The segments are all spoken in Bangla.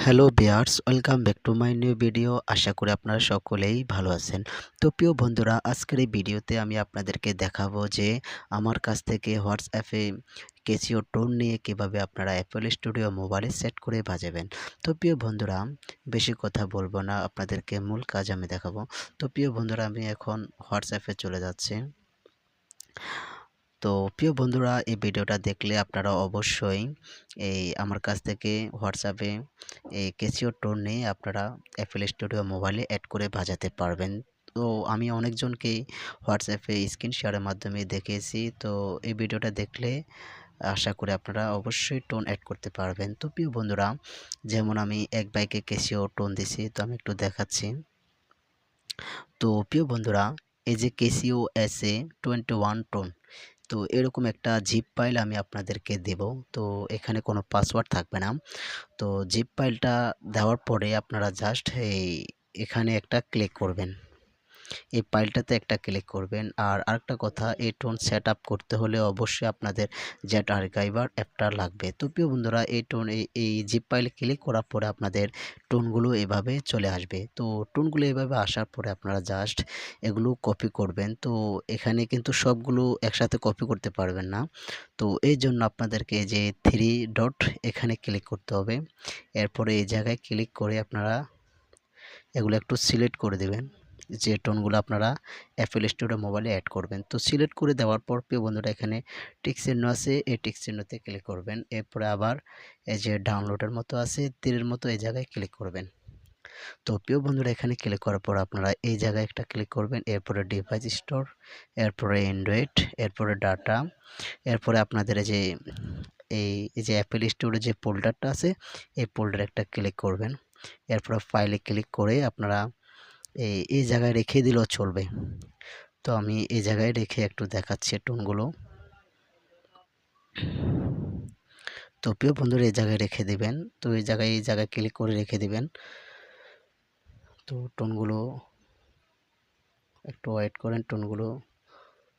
Hello viewers welcome back to my new video আশা করি আপনারা সকলেই ভালো আছেন। তো প্রিয় বন্ধুরা, আজকের এই ভিডিওতে আমি আপনাদেরকে দেখাবো যে আমার কাছ থেকে হোয়াটসঅ্যাপে কেসিও টোন নিয়ে কীভাবে আপনারা অ্যাপেল স্টুডিও মোবাইলে সেট করে বাজাবেন। তো প্রিয় বন্ধুরা, বেশি কথা বলব না, আপনাদেরকে মূল কাজ আমি দেখাবো। তো প্রিয় বন্ধুরা, আমি এখন হোয়াটসঅ্যাপে চলে যাচ্ছি। তো প্রিয় বন্ধুরা, এই ভিডিওটা দেখলে আপনারা অবশ্যই এই আমার কাছ থেকে হোয়াটসঅ্যাপে এই কেসিও টোন নিয়ে আপনারা অ্যাপেল স্টুডিও মোবাইলে অ্যাড করে বাজাতে পারবেন। তো আমি অনেকজনকেই হোয়াটসঅ্যাপে স্ক্রিন শেয়ারের মাধ্যমে দেখিয়েছি তো এই ভিডিওটা দেখলে আশা করি আপনারা অবশ্যই টোন অ্যাড করতে পারবেন। তো প্রিয় বন্ধুরা, যেমন আমি এক বাইকে কেসিও টোন দিছি, তো আমি একটু দেখাচ্ছি। তো প্রিয় বন্ধুরা, এই যে Casio S A twenty one tone তো এরকম একটা জিপ ফাইল আমি আপনাদেরকে দেব। তো এখানে কোনো পাসওয়ার্ড থাকবে না। তো জিপ ফাইলটা দেওয়ার পরে আপনারা জাস্ট এই এখানে একটা ক্লিক করবেন। এই ফাইলটাতে একটা ক্লিক করবেন। আর আরেকটা কথা, এই টোন সেট আপ করতে হলে অবশ্যই আপনাদের জেট আর্কাইভার অ্যাপটা লাগবে। তো প্রিয় বন্ধুরা, এই টোন, এই জিপ ফাইলে ক্লিক করার পরে আপনাদের টোনগুলো এভাবে চলে আসবে। তো টোনগুলো এভাবে আসার পরে আপনারা জাস্ট এগুলো কপি করবেন। তো এখানে কিন্তু সবগুলো একসাথে কপি করতে পারবেন না। তো এই জন্য আপনাদেরকে যে থ্রি ডট এখানে ক্লিক করতে হবে। এরপরে এই জায়গায় ক্লিক করে আপনারা এগুলো একটু সিলেক্ট করে দেবেন। যে টোনগুলো আপনারা অ্যাপেল স্টোরে মোবাইলে অ্যাড করবেন। তো সিলেক্ট করে দেওয়ার পর প্রিয় বন্ধুরা, এখানে টিক চিহ্ন আছে। এই টিক চিহ্নতে ক্লিক করবেন। এরপরে আবার এই যে ডাউনলোডের মতো আছে, তীরের মতো এই জায়গায় ক্লিক করবেন। তো প্রিয় বন্ধুরা, এখানে ক্লিক করার পর আপনারা এই জায়গায় একটা ক্লিক করবেন। এরপরে ডিভাইস স্টোর এরপরে অ্যান্ড্রয়েড এরপরে ডাটা এরপরে আপনাদের যে, এই যে অ্যাপেল স্টোরে যে ফোল্ডারটা আছে, এই ফোল্ডার একটা ক্লিক করবেন। এরপরে ফাইলে ক্লিক করে আপনারা এই এই জায়গায় রেখে দিলেও চলবে। তো আমি এই জায়গায় রেখে একটু দেখাচ্ছি টোনগুলো। তো প্রিয় বন্ধুরা এই জায়গায় রেখে দিবেন। তো এই জায়গায় এই জায়গায় ক্লিক করে রেখে দিবেন। তো টোনগুলো একটু ওয়েট করেন, টোনগুলো।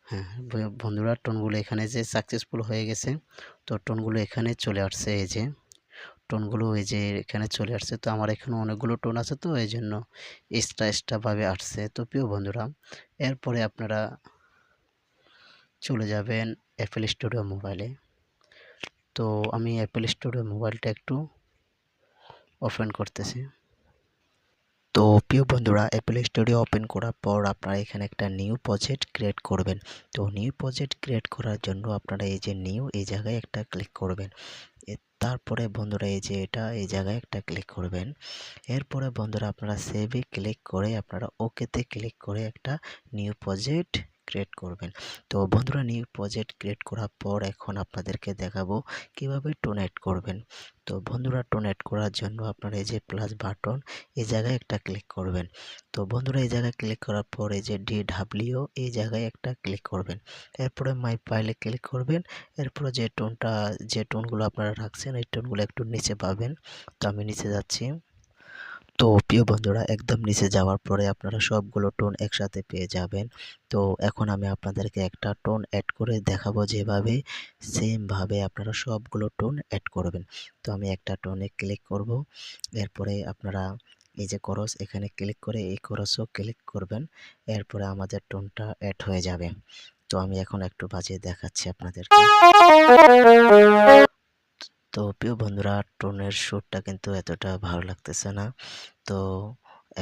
হ্যাঁ বন্ধুরা, টোনগুলো এখানে যে সাকসেসফুল হয়ে গেছে, তো টোনগুলো এখানে চলে আসছে, এই যে। টোনগুলো এই যে এখানে চলে আসছে। তো আমার এখানে অনেকগুলো টোন আছে তো, এই জন্য এক্সট্রা এক্সট্রাভাবে আসছে। তো প্রিয় বন্ধুরা, এরপরে আপনারা চলে যাবেন অ্যাপেল স্টুডিও মোবাইলে তো আমি অ্যাপেল স্টুডিও মোবাইলটা একটু ওপেন করতেছি। তো প্রিয় বন্ধুরা অ্যাপেল স্টুডিও ওপেন করার পর আপনারা এখানে একটা নিউ প্রজেক্ট ক্রিয়েট করবেন। তো নিউ প্রজেক্ট ক্রিয়েট করার জন্য আপনারা এই যে নিউ এই জায়গায় একটা ক্লিক করবেন। তারপরে বন্ধুরা এই যে এটা, এই জায়গায় একটা ক্লিক করবেন। এরপরে বন্ধুরা আপনারা সেভে ক্লিক করে আপনারা ওকেতে ক্লিক করে একটা নিউ প্রজেক্ট ক্রিয়েট করবেন। তো বন্ধুরা নিউ প্রজেক্ট ক্রিয়েট করার পর এখন আপনাদেরকে দেখাবো কীভাবে টোন অ্যাড করবেন। তো বন্ধুরা টোন অ্যাড করার জন্য আপনারা এই যে প্লাস বাটন এই জায়গায় একটা ক্লিক করবেন। তো বন্ধুরা, এই জায়গায় ক্লিক করার পর এই যে ডি ডাব্লিউ এই জায়গায় একটা ক্লিক করবেন। এরপরে মাই ফাইলে ক্লিক করবেন। এরপরে যে টোনটা যে টোনগুলো আপনারা রাখছেন, এই টোনগুলো একটু নিচে পাবেন। তো আমি নিচে যাচ্ছি। তো প্রিয় বন্ধুরা, একদম নিচে যাওয়ার পরে আপনারা সবগুলো টোন একসাথে পেয়ে যাবেন। তো এখন আমি আপনাদেরকে একটা টোন অ্যাড করে দেখাবো যেভাবে সেমভাবে আপনারা সবগুলো টোন অ্যাড করবেন। তো আমি একটা টোনে ক্লিক করব। এরপরে আপনারা এই যে করস এখানে ক্লিক করে এই করসও ক্লিক করবেন। এরপরে আমাদের টোনটা অ্যাড হয়ে যাবে। তো আমি এখন একটু বাজিয়ে দেখাচ্ছি আপনাদেরকে। তো প্রিয় বন্ধুরা, টোনের সুরটা কিন্তু এতটা ভালো লাগতেছে না। তো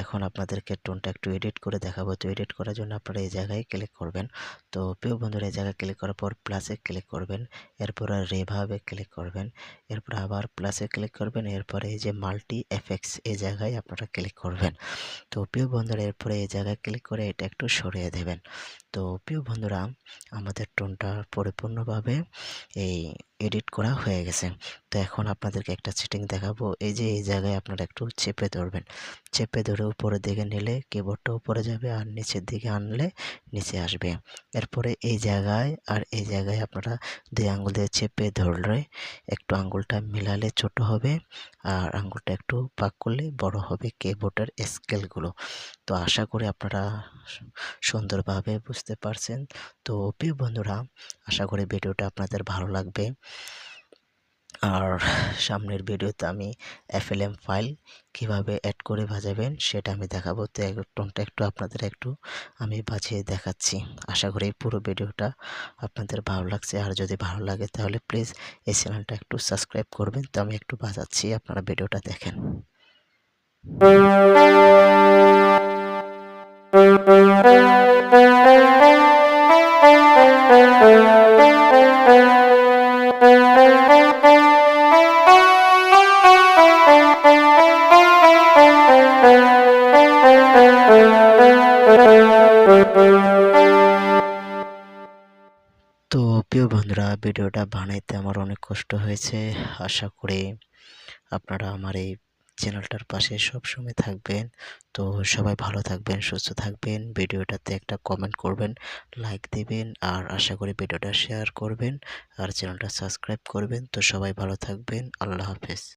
এখন আপনাদেরকে টোনটা একটু এডিট করে দেখাবো। তো এডিট করার জন্য আপনারা এই জায়গায় ক্লিক করবেন। তো প্রিয় বন্ধুরা, এই জায়গায় ক্লিক করার পর প্লাসে ক্লিক করবেন। এরপর রেভাবে ক্লিক করবেন। এরপর আবার প্লাসে ক্লিক করবেন। এরপরে এই যে মাল্টি এফেক্টস এই জায়গায় আপনারা ক্লিক করবেন। তো প্রিয় বন্ধুরা, এরপরে এই জায়গায় ক্লিক করে এটা একটু সরিয়ে দেবেন। তো প্রিয় বন্ধুরা, আমাদের টোনটা পরিপূর্ণভাবে এই এডিট করা হয়ে গেছে। তো এখন আপনাদেরকে একটা সেটিং দেখাবো। এই যে, এই জায়গায় আপনারা একটু চেপে ধরবেন। চেপে ধরে উপরের দিকে নিলে কিবোর্ডটা উপরে যাবে আর নিচের দিকে আনলে নিচে আসবে। এরপরে এই জায়গায় আর এই জায়গায় আপনারা দুই আঙ্গুল দিয়ে চেপে ধরলে একটু আঙ্গুলটা মিলালে ছোট হবে আর আঙ্গুলটা একটু পাক করলে বড় হবে কিবোর্ডের স্কেলগুলো তো আশা করি আপনারা সুন্দরভাবে বুঝতে পারছেন। তো প্রিয় বন্ধুরা, আশা করি ভিডিওটা আপনাদের ভালো লাগবে। আর সামনের ভিডিওতে আমি এফএলএম ফাইল কীভাবে অ্যাড করে বাজাবেন সেটা আমি দেখাবো। তো এক টোনটা একটু আপনাদের একটু আমি বাজিয়ে দেখাচ্ছি। আশা করি পুরো ভিডিওটা আপনাদের ভালো লাগছে। আর যদি ভালো লাগে তাহলে প্লিজ এই চ্যানেলটা একটু সাবস্ক্রাইব করবেন। তো আমি একটু বাজাচ্ছি, আপনারা ভিডিওটা দেখেন। তো প্রিয় বন্ধুরা, ভিডিওটা বানাইতে আমার অনেক কষ্ট হয়েছে। আশা করি আপনারা আমার এই চ্যানেলটার পাশে সবসময় থাকবেন। তো সবাই ভালো থাকবেন, সুস্থ থাকবেন। ভিডিওটাতে একটা কমেন্ট করবেন লাইক দিবেন, আর আশা করি ভিডিওটা শেয়ার করবেন, আর চ্যানেলটা সাবস্ক্রাইব করবেন। তো সবাই ভালো থাকবেন। আল্লাহ হাফেজ।